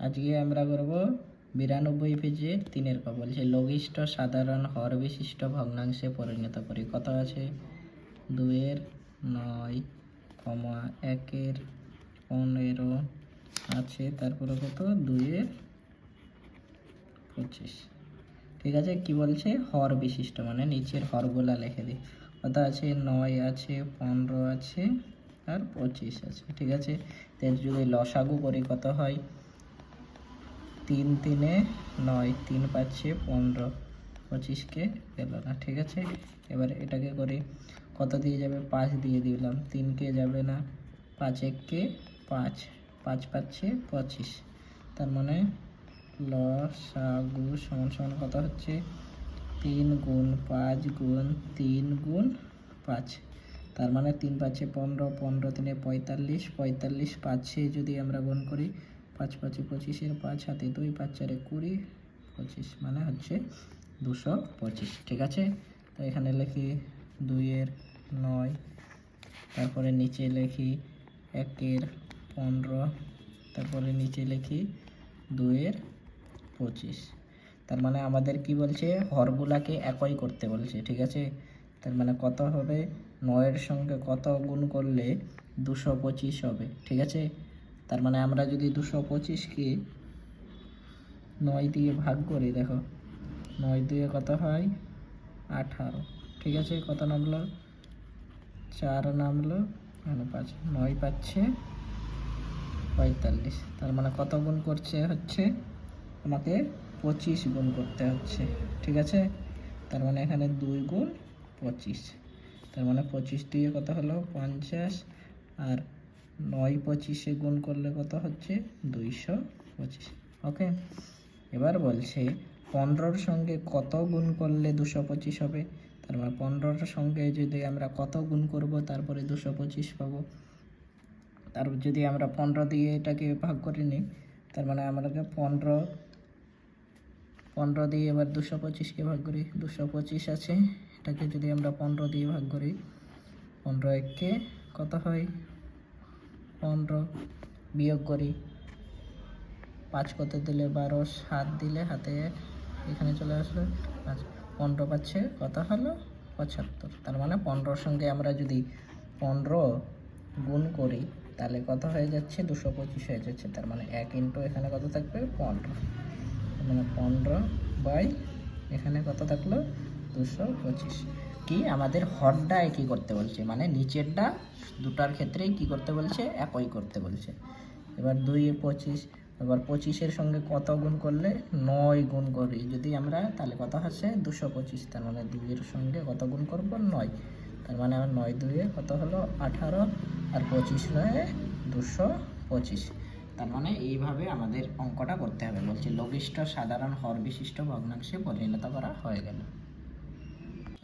আজকে আমরা করব বিরানব্বই পেজে তিনের ক বলছে লঘিষ্ঠ সাধারণ হর বিশিষ্ট ভগ্নাংশে পরিণত করি। কত আছে? দুয়ের, নয়, কমা একের, পনেরো আছে। তারপরে কত? দুইয়ের পঁচিশ। ঠিক আছে? কি বলছে? হর বিশিষ্ট মানে নিচের হরগুলা লিখে দিই। কত আছে? নয় আছে, পনেরো আছে, আর পঁচিশ আছে। ঠিক আছে? যদি লসাগু করি কত হয়? তিন তিনে নয়, তিন পাচ্ছে পনেরো। পঁচিশকে গেল না, ঠিক আছে? এবার এটাকে করি কত দিয়ে যাবে? পাঁচ দিয়ে দিলাম। তিনকে যাবে না। পাঁচ। এককে পাঁচ পাঁচ পাচ্ছে পঁচিশ। তার মানে লসাগু সমান সমান কত হচ্ছে? তিন গুণ পাঁচ গুণ তিন গুণ পাঁচ। তার মানে তিন পাঁচে পনেরো পনেরো তিনে পঁয়তাল্লিশ। পঁয়তাল্লিশ পাঁচে যদি আমরা গুণ করি পাঁচ, পাঁচে, পঁচিশের পাঁচ হাতে দুই, পাঁচ, চারে কুড়ি, পঁচিশ মানে হচ্ছে দুশো পঁচিশ, ঠিক আছে? তো এখানে লিখি দুইয়ের নয়, তারপরে নিচে লিখি একের পনেরো, তারপরে নিচে লিখি দুইয়ের পঁচিশ। তার মানে আমাদের কি বলছে? হরগুলাকে একই করতে বলছে, ঠিক আছে? তার মানে কত হবে? নয়ের সঙ্গে কত গুণ করলে দুশো পঁচিশ হবে, ঠিক আছে? তার মানে আমরা যদি দুশো পঁচিশকে নয় দিয়ে ভাগ করি, দেখো, নয় দিয়ে কত হয়? আঠারো। ঠিক আছে, কত নামলো? চার নামলো এখানে পাঁচ, নয় পাচ্ছে পঁয়তাল্লিশ। তার মানে কত গুণ করছে হচ্ছে? আমাকে পঁচিশ গুণ করতে হচ্ছে। ঠিক আছে? তার মানে এখানে দুই গুণ পঁচিশ। তার মানে পঁচিশ দিয়ে কত হলো? পঞ্চাশ। আর নয় পঁচিশে গুণ করলে কত হচ্ছে? দুইশো পঁচিশ। ওকে এবার বলছে, পনেরোর সঙ্গে কত গুণ করলে দুশো পঁচিশ হবে? তার মানে পনেরোর সঙ্গে যদি আমরা কত গুণ করব, তারপরে দুশো পঁচিশ পাবো। তারপর যদি আমরা পনেরো দিয়ে এটাকে ভাগ করে নিই, তার মানে আমাদেরকে পনেরো পনেরো দিয়ে এবার দুশো পঁচিশকে ভাগ করি। দুশো পঁচিশ আছে, এটাকে যদি আমরা পনেরো দিয়ে ভাগ করি, পনেরো এককে কত হয়? পনেরো বিয়োগ করি। পাঁচ কত দিলে বারো? সাত দিলে হাতে এখানে চলে পাঁচ, পনেরো পাচ্ছে কত হলো পঁচাত্তর। তার মানে পনেরোর সঙ্গে আমরা যদি পনেরো গুণ করি, তাহলে কত হয়ে যাচ্ছে? দুশো পঁচিশ হয়ে যাচ্ছে। তার মানে এক ইন্টু এখানে কত থাকবে? পনেরো। মানে পনেরো বাই এখানে কত থাকল? দুশো পঁচিশ। কি আমাদের হরটা একই করতে বলছে? মানে নিচেরটা দুটার ক্ষেত্রেই কি করতে বলছে? একই করতে বলছে। এবার দুই পঁচিশ, এবার পঁচিশের সঙ্গে কত গুণ করলে? নয় গুণ করি। যদি আমরা, তাহলে কত হচ্ছে? দুশো পঁচিশ। তার মানে দুইয়ের সঙ্গে কত গুণ করব? নয়। তার মানে আমার নয় দুইয়ে কত হলো? আঠারো। আর পঁচিশ নয়, দুশো পঁচিশ। তার মানে এইভাবে আমাদের অঙ্কটা করতে হবে। বলছি, লঘিষ্ঠ সাধারণ হর বিশিষ্ট ভগ্নাংশে পরিণত করা হয়ে গেল।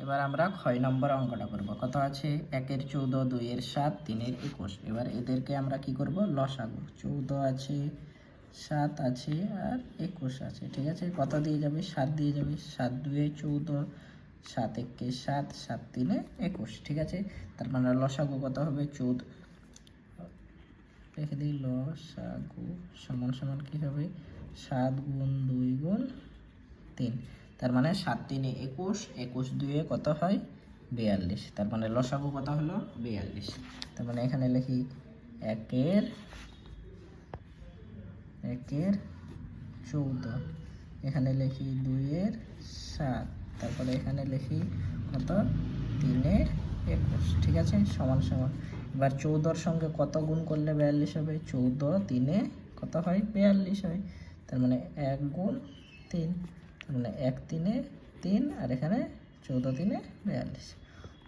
এবার আমরা ছয় নম্বর অঙ্কটা করব। কত আছে? একের চৌদ্দ, দুইয়ের সাত, তিনের একুশ। এবার এদেরকে আমরা কি করব? লসাগু। চৌদ্দ আছে, সাত আছে আর একুশ আছে, ঠিক আছে? কত দিয়ে যাবে? সাত দিয়ে যাবে। সাত দুয়ে চৌদ্দ, সাত একে সাত সাত তিনে একুশ, ঠিক আছে? তার মানে লসাগু কত হবে? চৌদ্দ। রেখে দিই, লসাগু সমান সমান কি হবে? সাত গুণ দুই গুণ তিন। তার মানে সাত তিনে একুশ একুশ দুয়ে কত হয়? বিয়াল্লিশ। তার মানে লসাগু কত হলো? বিয়াল্লিশ। তার মানে এখানে লিখি একের একের চৌদ্দ। এখানে লিখি দুইয়ের সাত। তারপরে এখানে লিখি কত? তিনের একুশ। ঠিক আছে? সমান সমান। এবার চৌদ্দর সঙ্গে কত গুণ করলে বিয়াল্লিশ হবে? চৌদ্দ তিনে কত হয়? বিয়াল্লিশ হয়। তার মানে এক গুণ তিন। মানে এক তিনে তিন আর এখানে চৌদ্দ তিনে বিয়াল্লিশ।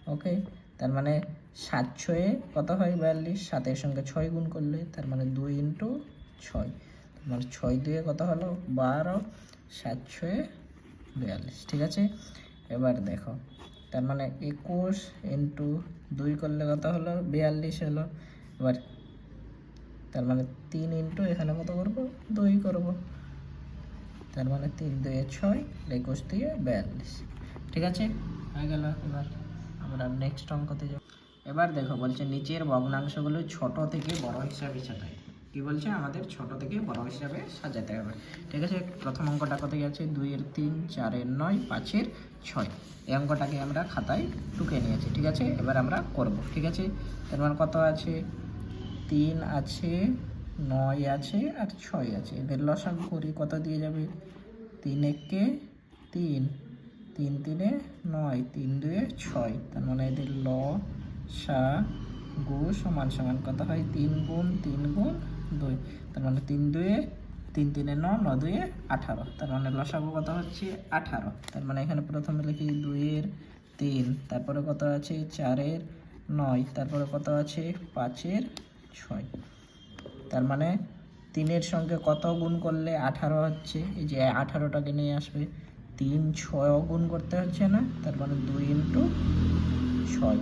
ওকে তার মানে সাত ছয়ে কত হয় বিয়াল্লিশ? সাতের সঙ্গে ছয় গুণ করলে তার মানে দুই ইন্টু ছয়। তার মানে ছয় দুয়ে কত হলো? বারো। সাত ছয়ে বিয়াল্লিশ, ঠিক আছে? এবার দেখো, তার মানে একুশ ইন্টু দুই করলে কত হলো? বিয়াল্লিশ হলো। এবার তার মানে তিন ইন্টু এখানে কত করব? দুই করব। তার মানে তিন দুয়ে ছয়, একুশ দিয়ে বিয়াল্লিশ। ঠিক আছে? হয়ে গেল এবার আমরা নেক্সট অঙ্কতে যাব। এবার দেখো বলছে, নিচের ভগ্নাংশগুলো ছোট থেকে বড় হিসাবে ছাটাই কি বলছে? আমাদের ছোট থেকে বড় হিসাবে সাজাতে হবে। ঠিক আছে? প্রথম অঙ্কটা কত আছে দুইয়ের তিন, চারের নয়, পাঁচের ছয়। এই অঙ্কটাকে আমরা খাতায় টুকে নিয়েছি। ঠিক আছে? এবার আমরা করব। ঠিক আছে? তার মানে কত আছে? তিন আছে নয় আছে আর ছয় আছে। এদের লসাগু করি কত দিয়ে যাবে? তিন একে তিন। তিন তিনে নয়, তিন দুয়ে ছয়। তার মানে এদের ল, সা, গু সমান সমান কত হয়? তিন গুণ তিন গুণ দুই। তার মানে তিন দুয়ে, তিন তিনে ন ন দুয়ে আঠারো। তার মানে লসাগু কত হচ্ছে? আঠারো। তার মানে এখানে প্রথমে লিখি দুইয়ের তিন, তারপরে কত আছে? চারের নয়, তারপরে কত আছে? পাঁচের ছয়। তার মানে তিনের সঙ্গে কত গুণ করলে আঠারো হচ্ছে? এই যে আঠারোটাকে নিয়ে আসবে, তিন ছয় গুণ করতে হচ্ছে না? তার মানে দুই ইন্টু ছয়।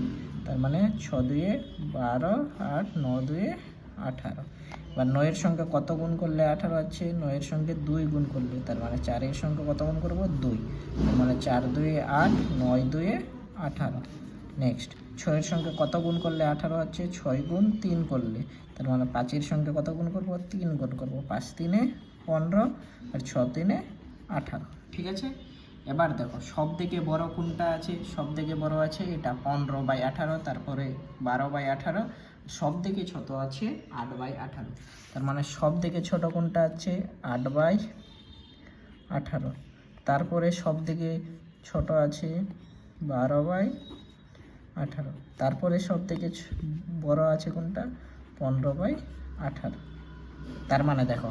তার মানে ছ দুয়ে বারো আর ন দুয়ে আঠারো। এবার নয়ের সঙ্গে কত গুণ করলে আঠারো হচ্ছে? নয়ের সঙ্গে দুই গুণ করলে, তার মানে চারের সঙ্গে কত গুণ করব? দুই। তার মানে চার দুয়ে আট, নয় দুয়ে আঠারো। নেক্সট ছয়ের সঙ্গে কত গুণ করলে আঠারো হচ্ছে ছয় গুণ তিন করলে। তার মানে পাঁচের সঙ্গে কত গুণ করব? তিন গুণ করব। পাঁচ তিনে পনেরো আর ছ তিনে আঠারো। ঠিক আছে? এবার দেখো সব থেকে বড় কোনটা আছে? সব থেকে বড় আছে এটা পনেরো বাই আঠারো, তারপরে বারো বাই আঠারো। সব থেকে ছোট আছে আট বাই আঠারো। তার মানে সব থেকে ছোট কোনটা আছে? আট বাই আঠারো। তারপরে সব থেকে ছোট আছে বারো বাই আঠারো। তারপরে সব থেকে বড় আছে কোনটা? পনেরো বাই আঠারো। তার মানে দেখো,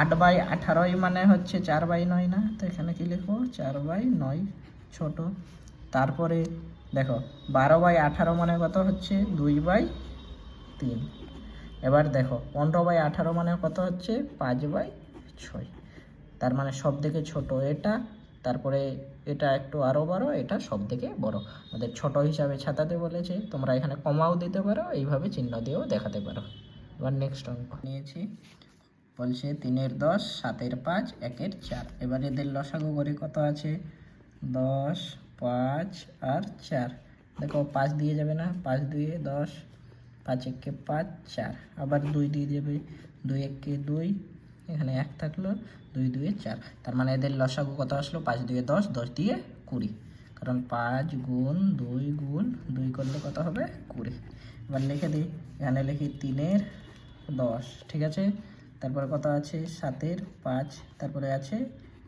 আট বাই আঠারোই মানে হচ্ছে চার বাই নয় না? তো এখানে কি লিখব? চার বাই নয়, ছোট। তারপরে দেখো, বারো বাই আঠারো মানে কত হচ্ছে? দুই বাই তিন। এবার দেখো, পনেরো বাই আঠারো মানে কত হচ্ছে? পাঁচ বাই ছয়। তার মানে সব থেকে ছোট এটা। তারপরে এটা একটু আরও বড়, এটা সব থেকে বড়। আমাদের ছোট হিসাবে ছাতাতে বলেছে, তোমরা এখানে কমাও দিতে পারো, এইভাবে চিহ্ন দিয়েও দেখাতে পারো। এবার নেক্সট অঙ্ক। নিয়েছি, বলছে তিনের দশ, সাতের পাঁচ, একের চার। এবার এদের লসাগু করে কত আছে? দশ, পাঁচ আর চার। দেখো, পাঁচ দিয়ে যাবে না, পাঁচ দুয়ে দশ, পাঁচ একে পাঁচ, চার। আবার দুই দিয়ে যাবে, দুই একে দুই এখানে এক থাকল দুই দুয়ে চার। তার মানে এদের লসাগু কত আসলো? পাঁচ দুয়ে দশ দশ দিয়ে কুড়ি। কারণ পাঁচ গুণ দুই গুণ দুই করলে কত হবে? কুড়ি। এবার লিখে দিই। এখানে লিখি তিনের দশ, ঠিক আছে? তারপরে কত আছে? সাতের পাঁচ, তারপরে আছে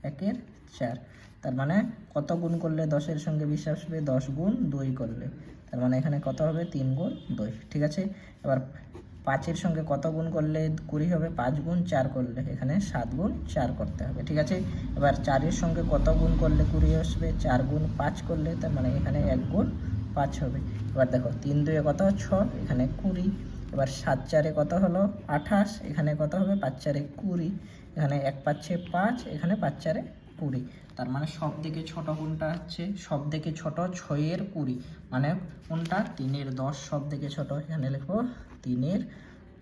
একের চার। তার মানে কত গুণ করলে দশের সঙ্গে বিশ আসবে? দশ গুণ দুই করলে। তার মানে এখানে কত হবে? তিন গুণ দুই, ঠিক আছে? এবার পাঁচের সঙ্গে কত গুণ করলে কুড়ি হবে? পাঁচ গুণ চার করলে এখানে সাত গুণ চার করতে হবে, ঠিক আছে? এবার চারের সঙ্গে কত গুণ করলে কুড়ি আসবে? চার গুণ পাঁচ করলে তার মানে এখানে এক গুণ পাঁচ হবে। এবার দেখো, তিন দুয়ে কত? ছ এখানে কুড়ি। এবার সাত চারে কত হলো? আঠাশ। এখানে কত হবে? পাঁচ চারে কুড়ি। এখানে এক পাঁচে পাঁচ, এখানে পাঁচ চারে কুড়ি। তার মানে সব থেকে ছোট কোনটা হচ্ছে সব থেকে ছোট ছয়ের কুড়ি। মানে কোনটা? তিনের দশ সব থেকে ছোট। এখানে লিখব তিনের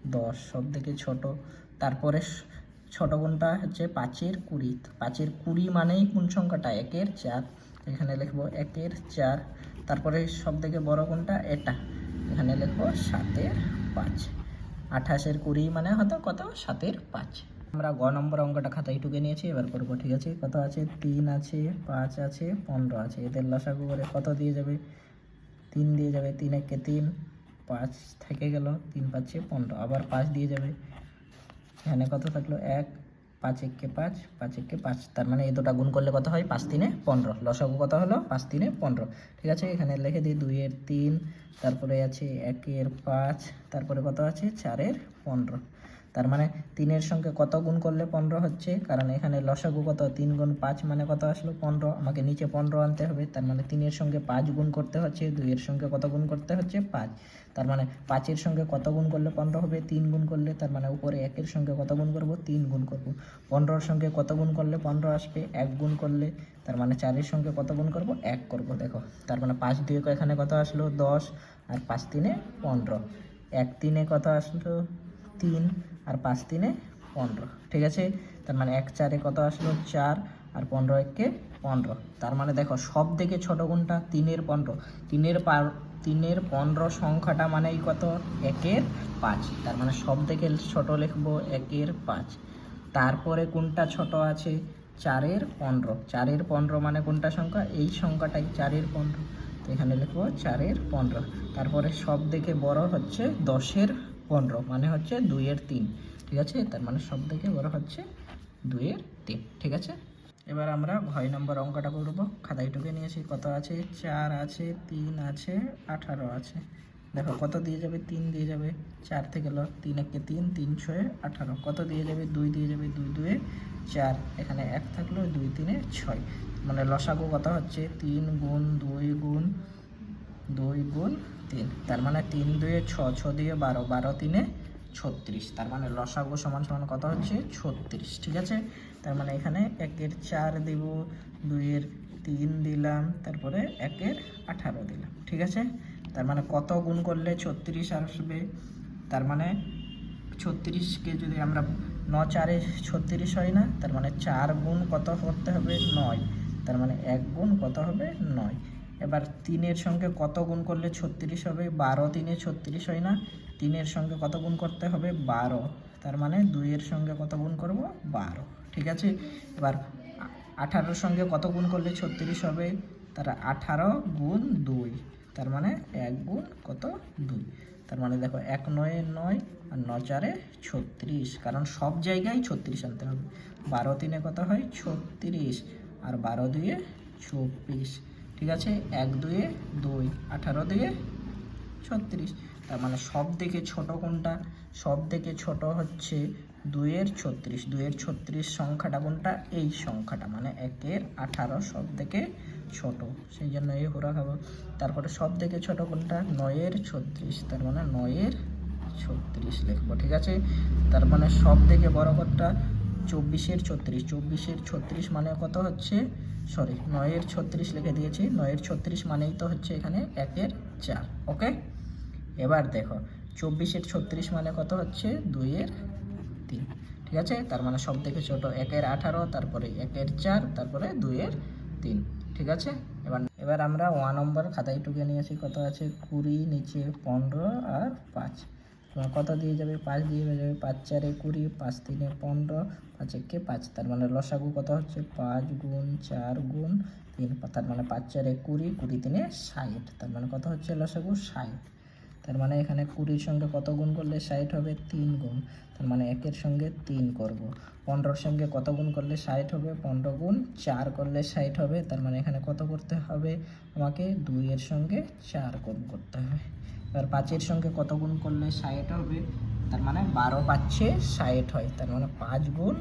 দশ, সব থেকে ছোট। তারপরে ছোট কোনটা হচ্ছে পাঁচের কুড়ি। পাঁচের কুড়ি মানেই কোন সংখ্যাটা, একের চার। এখানে লিখব একের চার। তারপরে সব থেকে বড় কোনটা এটা। এখানে লিখব সাতের পাঁচ। আঠাশের কুড়ি মানে হয়তো কত? সাতের পাঁচ। আমরা গ নম্বর অঙ্কটা খাতায় টুকে নিয়েছি, এবার করব, ঠিক আছে? কত আছে? তিন আছে, পাঁচ আছে, পনেরো আছে। এদের লসাগু করে কত দিয়ে যাবে? তিন দিয়ে যাবে, তিন একে তিন। পাঁচ থেকে গেল, তিন পাঁচে পনেরো, আবার পাঁচ দিয়ে যাবে। এখানে কত থাকল? এক, পাঁচ একে পাঁচ পাঁচ একে পাঁচ, তার মানে এই দুটা গুণ করলে কত হয়? পাঁচ তিনে পনেরো। লসাগু কত হলো? পাঁচ তিনে পনেরো। ঠিক আছে, এখানে লিখে দিই, দুইয়ের তিন, তারপরে আছে একের পাঁচ, তারপরে কত আছে? চারের পনেরো। তার মানে তিনের সঙ্গে কত গুণ করলে পনেরো হচ্ছে? কারণ এখানে লসাগু কত? তিন গুণ পাঁচ মানে কত আসলো? পনেরো। আমাকে নিচে পনেরো আনতে হবে। তার মানে তিনের সঙ্গে পাঁচ গুণ করতে হচ্ছে, দুইয়ের সঙ্গে কত গুণ করতে হচ্ছে? পাঁচ। তার মানে পাঁচের সঙ্গে কত গুণ করলে পনেরো হবে? তিন গুণ করলে তার মানে উপরে একের সঙ্গে কত গুণ করব? তিন গুণ করব। পনেরোর সঙ্গে কত গুণ করলে পনেরো আসবে? এক গুণ করলে তার মানে চারের সঙ্গে কত গুণ করব? এক করব, দেখো। তার মানে পাঁচ দুয়ে এখানে কত আসলো? দশ। আর পাঁচ তিনে পনেরো। এক তিনে কত আসলো? তিন। আর পাঁচ তিনে পনেরো। ঠিক আছে? তার মানে এক চারে কত আসলো? চার। আর পনেরো একে পনেরো। তার মানে দেখো, সব থেকে ছোট কোনটা তিনের পনেরো। তিনের পার তিনের পনেরো সংখ্যাটা মানেই কত? একের পাঁচ। তার মানে সব থেকে ছোট লিখব একের পাঁচ। তারপরে কোনটা ছোট আছে? চারের পনেরো। চারের পনেরো মানে কোনটা সংখ্যা? এই সংখ্যাটাই চারের পনেরো। তো এখানে লিখব চারের পনেরো। তারপরে সব থেকে বড় হচ্ছে দশের পনেরো মানে হচ্ছে দুইয়ের তিন, ঠিক আছে? তার মানে সব থেকে বড় হচ্ছে দুইয়ের তিন, ঠিক আছে? এবার আমরা ঘয় নম্বর অঙ্কটা করব। খাতায় টুকে নিয়েছি, কত আছে? চার আছে, তিন আছে, আঠারো আছে। দেখো, কত দিয়ে যাবে? তিন দিয়ে যাবে। চার থেকে ল তিন একে তিন তিন ছয়ে, আঠারো। কত দিয়ে যাবে? দুই দিয়ে যাবে, দুই দুয়ে চার। এখানে এক থাকল, দুই তিনে ছয়। মানে লসাগু কত হচ্ছে? তিন গুণ দুই গুণ দুই গুণ তিন। তার মানে তিন দুয়ে ছ ছ দিয়ে বারো। বারো তিনে ছত্রিশ। তার মানে লসাগু সমান সমান কত হচ্ছে? ছত্রিশ। ঠিক আছে? তার মানে এখানে একের চার দিব, দুইয়ের তিন দিলাম, তারপরে একের আঠারো দিলাম। ঠিক আছে? তার মানে কত গুণ করলে ছত্রিশ আসবে? তার মানে ছত্রিশকে যদি আমরা ন চারে ছত্রিশ হয় না, তার মানে চার গুণ কত করতে হবে? নয়। তার মানে এক গুণ কত হবে? নয়। এবার তিনের সঙ্গে কত গুণ করলে ছত্রিশ হবে? বারো তিনে ছত্রিশ হয় না। তিনের সঙ্গে কত গুণ করতে হবে? বারো। তার মানে দুইয়ের সঙ্গে কত গুণ করব? বারো। ঠিক আছে? এবার আঠারোর সঙ্গে কত গুণ করলে ছত্রিশ হবে? তার আঠারো গুণ দুই। তার মানে এক গুণ কত? দুই। তার মানে দেখো এক নয়ে নয় আর ন চারে ছত্রিশ। কারণ সব জায়গায় ছত্রিশ আনতে হবে। বারো তিনে কত হয়? ছত্রিশ। আর বারো দুয়ে চব্বিশ। ঠিক আছে? এক, দুয়ে দুই, আঠারো দুয়ে ছত্রিশ। তার মানে সব থেকে ছোট কোনটা? সব থেকে ছোট হচ্ছে দুইয়ের ছত্রিশ। দুইয়ের ছত্রিশ সংখ্যাটা কোনটা? এই সংখ্যাটা। মানে একের আঠারো সব থেকে ছোট। সেই জন্য এই হোরা খাব। তারপরে সব থেকে ছোট কোনটা? নয়ের ছত্রিশ। তার মানে নয়ের ছত্রিশ লিখব, ঠিক আছে? তার মানে সব থেকে বড় কোনটা? চব্বিশের ছত্রিশ চব্বিশের ছত্রিশ মানে কত হচ্ছে? সরি নয়ের ছত্রিশ লিখে দিয়েছি। নয়ের ছত্রিশ মানেই তো হচ্ছে এখানে একের চার ওকে এবার দেখো, চব্বিশের ছত্রিশ মানে কত হচ্ছে? দুইয়ের তিন, ঠিক আছে? তার মানে সব থেকে ছোট, একের আঠারো, তারপরে একের চার, তারপরে দুইয়ের তিন, ঠিক আছে? এবার এবার আমরা ওয়ান নম্বর খাতায় টুকে নিয়েছি, কত আছে? কুড়ি, নিচে পনেরো আর পাঁচ। কত দিয়ে যাবে? পাঁচ দিয়ে যাবে। পাঁচ চারে কুড়ি, পাঁচ তিনে পনেরো, পাঁচ একে পাঁচ। তার মানে লসাগু কত হচ্ছে? পাঁচ গুণ চার গুণ তিন। তার মানে পাঁচ চারে কুড়ি কুড়ি তিনে ষাট। তার মানে কত হচ্ছে লসাগু? ষাট। তার মানে এখানে কুড়ির সঙ্গে কত গুণ করলে ষাট হবে? তিন গুণ। তার মানে একের সঙ্গে তিন করব। পনেরোর সঙ্গে কত গুণ করলে ষাট হবে? পনেরো গুণ চার করলে ষাট হবে। তার মানে এখানে কত করতে হবে? আমাকে দুইয়ের সঙ্গে চার গুণ করতে হবে। এবার পাঁচের সঙ্গে কত গুণ করলে ষাট হবে? তার মানে বারো পাচ্ছে ষাট হয়। তার মানে পাঁচ গুণ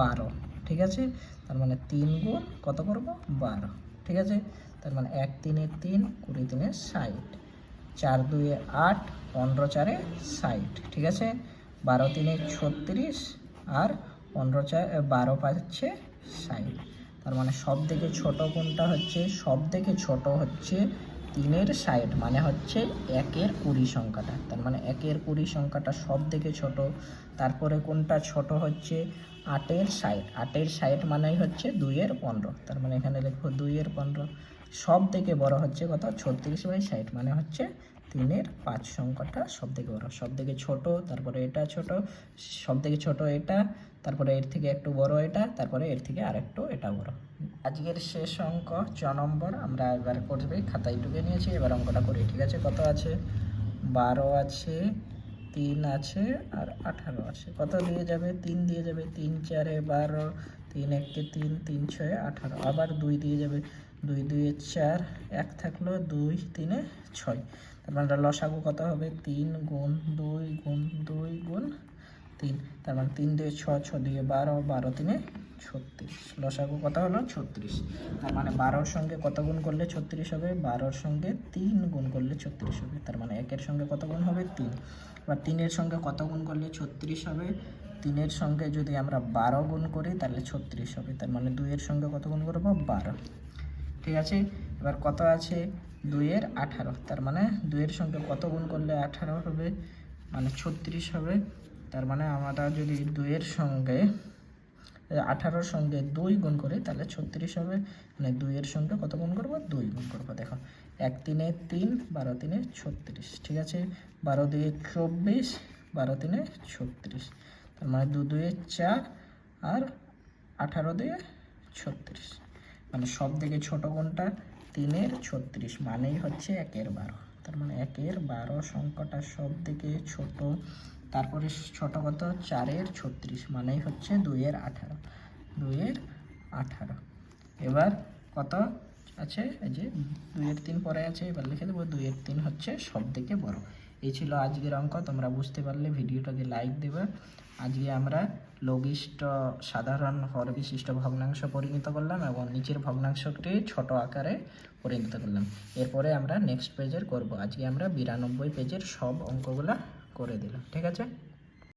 বারো, ঠিক আছে? তার মানে তিন গুণ কত করব? বারো, ঠিক আছে? তার মানে এক তিনে তিন, কুড়ি তিনে ষাট। চার দুয়ে আট, পনেরো চারে ষাট, ঠিক আছে? বারো তিনে ছত্রিশ আর পনেরো চার বারো পাচ্ছে ষাট। তার মানে সব থেকে ছোট কোনটা হচ্ছে সব থেকে ছোট হচ্ছে তিনের ষাট মানে হচ্ছে একের কুড়ি সংখ্যাটা। তার মানে একের কুড়ি সংখ্যাটা সব থেকে ছোট। তারপরে কোনটা ছোট হচ্ছে? আটের ষাট আটের ষাট মানেই হচ্ছে দুইয়ের পনেরো। তার মানে এখানে লিখব দুইয়ের পনেরো। সব থেকে বড় হচ্ছে কত? ছত্রিশ বাই ষাট মানে হচ্ছে তিনের পাঁচ সংখ্যাটা সব থেকে বড়। সব থেকে ছোট, তারপরে এটা ছোট সব থেকে ছোট এটা তারপরে এর থেকে একটু বড় এটা, তারপরে এর থেকে আরেকটু এটা বড়। আজকের শেষ অঙ্ক চ নম্বর, আমরা এবার করবে, খাতায় ঢুকে নিয়েছি, এবার অঙ্কটা করি, ঠিক আছে? কত আছে? বারো আছে, তিন আছে, আর আঠারো আছে। কত দিয়ে যাবে? তিন দিয়ে যাবে, তিন চারে বারো, তিন একে তিন তিন ছয়ে আঠারো। আবার দুই দিয়ে যাবে, দুই দুয়ে চার, এক থাকল দুই, তিনে ছয়। তারপর মানে লসাগু কত হবে? তিন গুণ দুই গুণ দুই গুণ তিন, তার মানে তিন দুয়ে ছ ছ দিয়ে বারো বারো, তিনে ছত্রিশ। লসাগু কত হলো? ছত্রিশ। তার মানে বারোর সঙ্গে কত গুণ করলে ছত্রিশ হবে? বারোর সঙ্গে তিন গুণ করলে ছত্রিশ হবে। তার মানে একের সঙ্গে কত গুণ হবে? তিন। এবার তিনের সঙ্গে কত গুণ করলে ছত্রিশ হবে? তিনের সঙ্গে যদি আমরা বারো গুণ করি, তাহলে ছত্রিশ হবে। তার মানে দুইয়ের সঙ্গে কত গুণ করব? বারো। ঠিক আছে? এবার কত আছে? দুইয়ের আঠারো। তার মানে দুইয়ের সঙ্গে কত গুণ করলে আঠারো হবে? মানে ছত্রিশ হবে। তার মানে আমরা যদি দুইয়ের সঙ্গে আঠারোর সঙ্গে দুই গুণ করি, তাহলে ছত্রিশ হবে। মানে দুইয়ের সঙ্গে কত গুণ করব? দুই গুণ করব, দেখো। এক তিনে তিন, বারো তিনে ছত্রিশ, ঠিক আছে? বারো দুয়ে চব্বিশ, বারো তিনে ছত্রিশ। তার মানে দু দুয়ে চার আর আঠারো দিয়ে ছত্রিশ। মানে সব থেকে ছোট কোনটা তিনের ছত্রিশ, মানেই হচ্ছে একের বারো। তার মানে একের বারো সংখ্যাটা সব থেকে ছোট। তারপরে ছোট কত? চারের ছত্রিশ, মানেই হচ্ছে দুইয়ের আঠারো। দুইয়ের আঠারো। এবার কত আছে? এই যে দুইয়ের তিন পরে আছে, এবার লিখে দেবো, দুইয়ের তিন হচ্ছে সব থেকে বড়। এই ছিল আজকের অঙ্ক, তোমরা বুঝতে পারলে ভিডিওটাকে লাইক দেবে। আজকে আমরা লঘিষ্ঠ, সাধারণ, হর বিশিষ্ট ভগ্নাংশ পরিণত করলাম এবং নিচের ভগ্নাংশটি ছোট আকারে পরিণত করলাম। এরপরে আমরা নেক্সট পেজের করব। আজকে আমরা বিরানব্বই পেজের সব অঙ্কগুলা করে দিলাম ঠিক আছে?